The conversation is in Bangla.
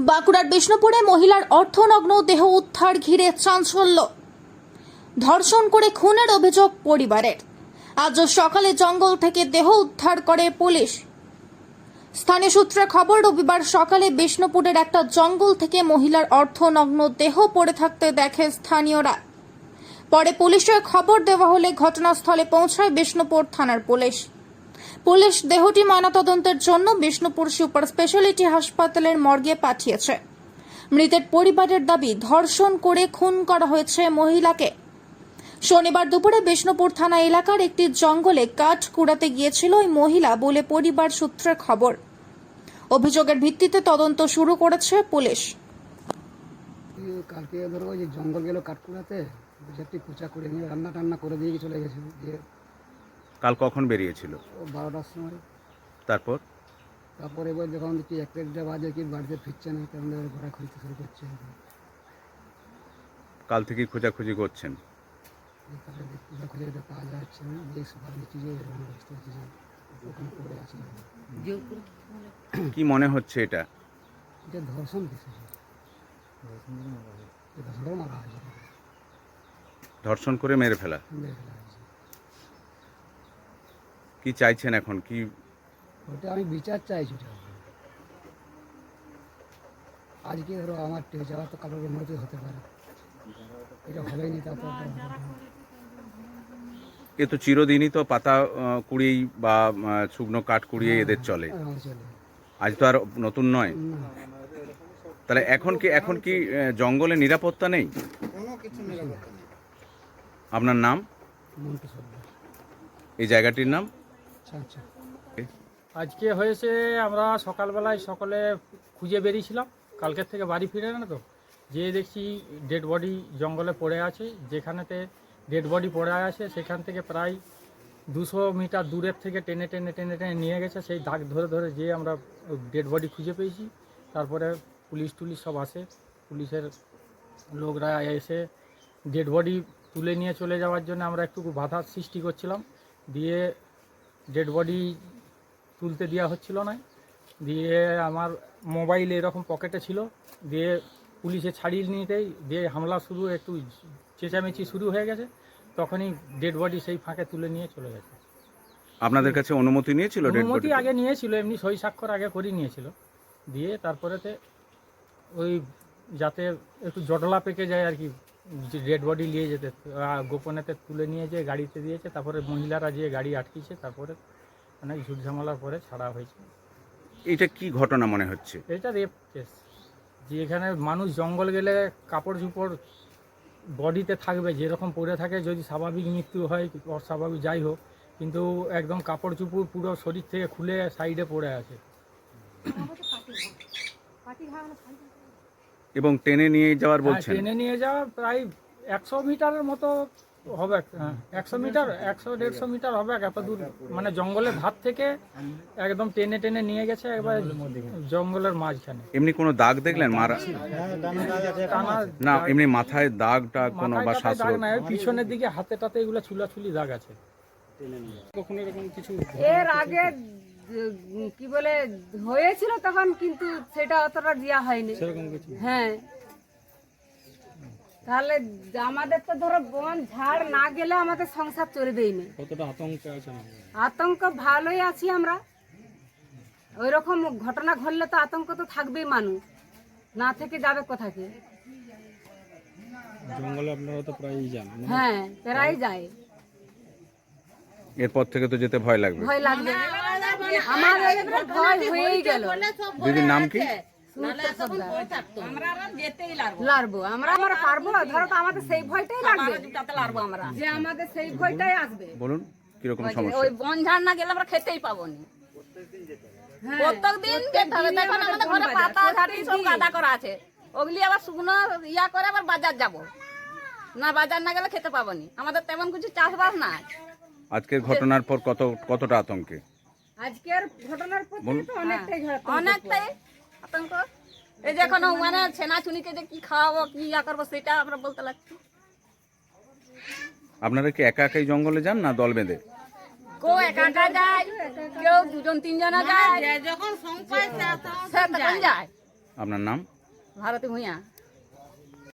বাঁকুড়ার বিষ্ণুপুরে মহিলার অর্থনগ্ন দেহ উদ্ধার ঘিরে চাঞ্চল্য। ধর্ষণ করে খুনের অভিযোগ পরিবারের। আজ সকালে জঙ্গল থেকে দেহ উদ্ধার করে পুলিশ। স্থানীয় সূত্রে খবর, রবিবার সকালে বিষ্ণুপুরের একটা জঙ্গল থেকে মহিলার অর্ধনগ্ন দেহ পড়ে থাকতে দেখে স্থানীয়রা। পরে পুলিশের খবর দেওয়া হলে ঘটনাস্থলে পৌঁছায় বিষ্ণুপুর থানার পুলিশ। পুলিশ দেহটি ময়নাতদন্তের জন্য বিষ্ণুপুর সুপার স্পেশালিটি হাসপাতালের মর্গে পাঠিয়েছে। মৃতের পরিবারের দাবি, ধর্ষণ করে খুন করা হয়েছে মহিলাকে। শনিবার দুপুরে বিষ্ণুপুর থানা এলাকার একটি জঙ্গলে কাঠ কুড়াতে গিয়েছিল ওই মহিলা বলে পরিবার সূত্রে খবর। অভিযোগের ভিত্তিতে তদন্ত শুরু করেছে পুলিশ। কালকে ধরো ওই জঙ্গল গেল কাঠকুড়াতে একটি পূজা করে নিয়ে রান্না টান্না করে দিয়ে চলে গেছে। কাল কখন বেরিয়েছিল? বারোটার সময়। তারপর? তারপরে এবার যখন দেখি একটা একটা বাজে কি বাড়িতে ফিরছে না এবার ঘোরা খুঁজতে শুরু করছে। কাল থেকেই খোঁজাখুঁজি করছেন? তারপরে দেখি পূজা খুঁজে এটা পাওয়া যাচ্ছে না নিচে ওখানে পড়ে আছে। কি মনে হচ্ছে এটা? এটা ধর্ষণ ধর্ষণ করে মেরে ফেলা। মেরে ফেলা। কি চাইছেন এখন? কি ওটা আমি বিচার চাইছি আজকে ধরো আমার যাওয়া তো কারোর মধ্যে হতে পারে। এটা হবেই নি তারপর। এ তো চিরদিনই তো পাতা কুড়িয়েই বা শুকনো কাঠ কুড়িয়ে এদের চলে। আজ তো আর নতুন নয়। তাহলে এখন কি এখন কি জঙ্গলে নিরাপত্তা নেই? আপনার নাম? এই জায়গাটির নাম? আচ্ছা আচ্ছা। আজকে হয়েছে আমরা সকালবেলায় সকলে খুঁজে বেরিয়েছিলাম। কালকের থেকে বাড়ি ফিরে না তো যে দেখছি ডেড বডি জঙ্গলে পড়ে আছে। যেখানেতে ডেড বডি পড়ে আছে সেখান থেকে প্রায় দুশো মিটার দূরের থেকে টেনে টেনে টেনে টেনে নিয়ে গেছে। সেই দাগ ধরে ধরে যেয়ে আমরা ডেড বডি খুঁজে পেয়েছি। তারপরে পুলিশ টুলিশ সব আসে। পুলিশের লোকরা এসে ডেড বডি তুলে নিয়ে চলে যাওয়ার জন্য আমরা একটু বাধার সৃষ্টি করছিলাম। দিয়ে ডেড বডি তুলতে দেওয়া হচ্ছিল না। দিয়ে আমার মোবাইল এরকম পকেটে ছিল। দিয়ে পুলিশে ছাড়িয়ে নিতেই দিয়ে হামলা শুরু একটু চেঁচামেচি শুরু হয়ে গেছে। তখনই ডেড বডি সেই ফাঁকে তুলে নিয়ে চলে গেছে। আপনাদের কাছে অনুমতি নিয়েছিল অনুমতি আগে নিয়েছিল এমনি সই স্বাক্ষর আগে করে নিয়েছিল। দিয়ে তারপরেতে ওই যাতে একটু জটলা পেকে যায় আর কি ডেড বডি নিয়ে যেতে গোপনেতে তুলে নিয়ে যেয়ে গাড়িতে দিয়েছে তারপরে মহিলারা যেয়ে গাড়ি আটকিয়েছে তারপরে অনেক ঝুট ঝামেলার পরে ছাড়া হয়েছে। এটা কি ঘটনা মনে হচ্ছে? এটা রেপ কেস যে এখানে মানুষ জঙ্গল গেলে কাপড় চুপড় বডিতে থাকবে যেরকম পরে থাকে যদি স্বাভাবিক মৃত্যু হয় অস্বাভাবিক যাই হোক কিন্তু একদম কাপড় চুপড় পুরো শরীর থেকে খুলে সাইডে পড়ে আছে। এবং টেনে নিয়ে যাওয়ার হ্যাঁ, বলছেন। টেনে নিয়ে যাওয়া প্রায় একশো মিটারের মতো হবে হ্যাঁ একশো মিটার একশো দেড়শো মিটার হবে এত দূর। মানে জঙ্গলের ধার থেকে একদম টেনে টেনে নিয়ে গেছে একবার জঙ্গলের মাঝখানে। এমনি কোনো দাগ দেখলেন? মারা না এমনি মাথায় দাগ টাগ কোনো বা দাগ পিছনের দিকে হাতে টাতে এগুলো চুলাচুলি দাগ আছে। কখনো এরকম কিছু এর আগে কি বলে হয়েছিল তখন কিন্তু সেটা অতটা দেওয়া হয়নি। হ্যাঁ। তাহলে আমাদের তো ধরো বন ঝাড় না গেলে আমাদের সংসার চলবেই না আতঙ্ক আতঙ্ক ভালোই আছি আমরা। ওই রকম ঘটনা ঘটলে তো আতঙ্ক তো থাকবেই মানুষ। না থেকে যাবে কোথাকে? জঙ্গলে আপনারা তো প্রায়ই যান হ্যাঁ প্রায় যায় এরপর থেকে তো যেতে ভয় লাগবে। ভয় লাগবে। আমার ভয় হয়েই গেল। দিদির নাম কি? লারবো আমরা আমরা পারব? ধরো তো আমাদের সেই ভয়টাই লাগবে। লারবো আমরা। যে আমাদের সেই ভয়টাই আসবে। বলুন কীরকম সমস্যা? ওই বন ঝাড় না গেলে আমরা খেতেই পাবো না। প্রত্যেক যেতে হবে। দেখুন আমাদের ঘরে পাতা ঝাড়ি সব গাদা করা আছে। ওগুলি আবার শুকনো ইয়া করে আবার বাজার যাব। না বাজার না গেলে খেতে পাবো নি। আমাদের তেমন কিছু চাষবাস নাই আজকের ঘটনার পর কত কতটা আতঙ্কে? আজকের ঘটনার প্রতি তো অনেকটাই ঝড় অনেকটাই আতঙ্ক। এই যে এখন মানে ছেনা ছুনিকে যে কি খাওয়াবো কি ইয়া করব সেটা আমরা বলতে লাগছি। আপনারা কি একা একাই জঙ্গলে যান না দল বেঁধে? কেউ একা একা যায় কেউ দুজন তিনজনে যায়। যখন যায়। আপনার নাম? ভারতী ভূঁইয়া।